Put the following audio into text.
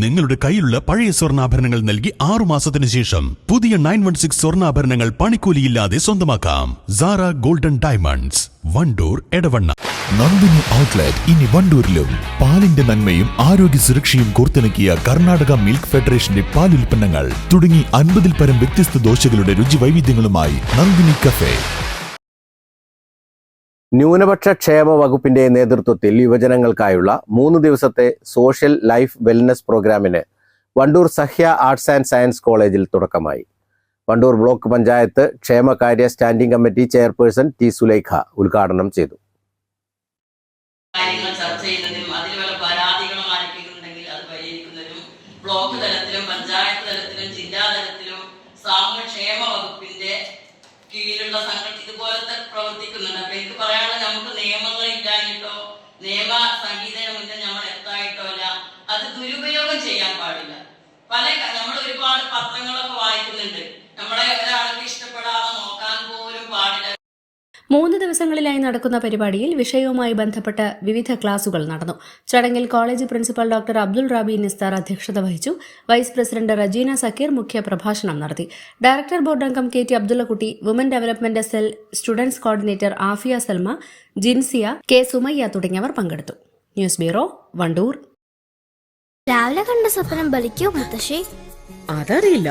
നിങ്ങളുടെ കയ്യിലുള്ള പഴയ സ്വർണാഭരണങ്ങൾ നൽകി ആറു മാസത്തിന് ശേഷം പുതിയ നയൻ വൺ സിക്സ് സ്വർണാഭരണങ്ങൾ പണിക്കൂലിയില്ലാതെ സ്വന്തമാക്കാം. Sara golden diamonds Wandoor Edavanna. Nandini outlet ഇനി വണ്ടൂരിലും. പാലിന്റെ നന്മയും ആരോഗ്യ സുരക്ഷയും കോർത്തിണക്കിയ കർണാടക മിൽക്ക് ഫെഡറേഷന്റെ പാൽ ഉൽപ്പന്നങ്ങൾ തുടങ്ങി അൻപതിൽ പരം വ്യത്യസ്ത ദോശകളുടെ രുചി വൈവിധ്യങ്ങളുമായി നന്ദിനി കഫേ. ന്യൂനപക്ഷ ക്ഷേമ വകുപ്പിന്റെ നേതൃത്വത്തിൽ യുവജനങ്ങൾക്കായുള്ള മൂന്ന് ദിവസത്തെ സോഷ്യൽ ലൈഫ് വെൽനസ് പ്രോഗ്രാമിന് Wandoor Sahya arts and science കോളേജിൽ തുടക്കമായി. വണ്ടൂർ ബ്ലോക്ക് പഞ്ചായത്ത് ക്ഷേമകാര്യ standing committee chairperson T Sulaikha ഉദ്ഘാടനം ചെയ്തു. ബ്ലോക്ക് തലത്തിലും പഞ്ചായത്ത് തലത്തിലും ജില്ലാ തലത്തിലും സാമൂഹ്യക്ഷേമ കീഴിലുള്ള സംഘം ഇതുപോലെ തന്നെ പ്രവർത്തിക്കുന്നുണ്ട്. അപ്പൊ എനിക്ക് പറയാനുള്ളത് നമുക്ക് നിയമങ്ങൾ ഇല്ലാഞ്ഞിട്ടോ നിയമ സംഗീതം മുന്നിൽ നമ്മൾ എത്തായിട്ടോ അല്ല അത് ദുരുപയോഗം ചെയ്യാൻ പാടില്ല. പല നമ്മൾ ഒരുപാട് പത്രങ്ങളൊക്കെ മൂന്ന് ദിവസങ്ങളിലായി നടക്കുന്ന പരിപാടിയിൽ വിഷയവുമായി ബന്ധപ്പെട്ട് വിവിധ ക്ലാസുകൾ നടന്നു. ചടങ്ങിൽ college principal doctor Abdul Rabi Nisthar അധ്യക്ഷത വഹിച്ചു. വൈസ് പ്രസിഡന്റ് റജീന സക്കീർ മുഖ്യ പ്രഭാഷണം നടത്തി. ഡയറക്ടർ ബോർഡ് അംഗം K T Abdullakutty woman development cell students coordinator Afiya Salma Jinsiya K Sumayya തുടങ്ങിയവർ പങ്കെടുത്തു. News bureau Wandoor. രാവിലെ കണ്ട സ്വപ്നം ബലിക്കോ മുത്തശ്ശി? അതറിയില്ല.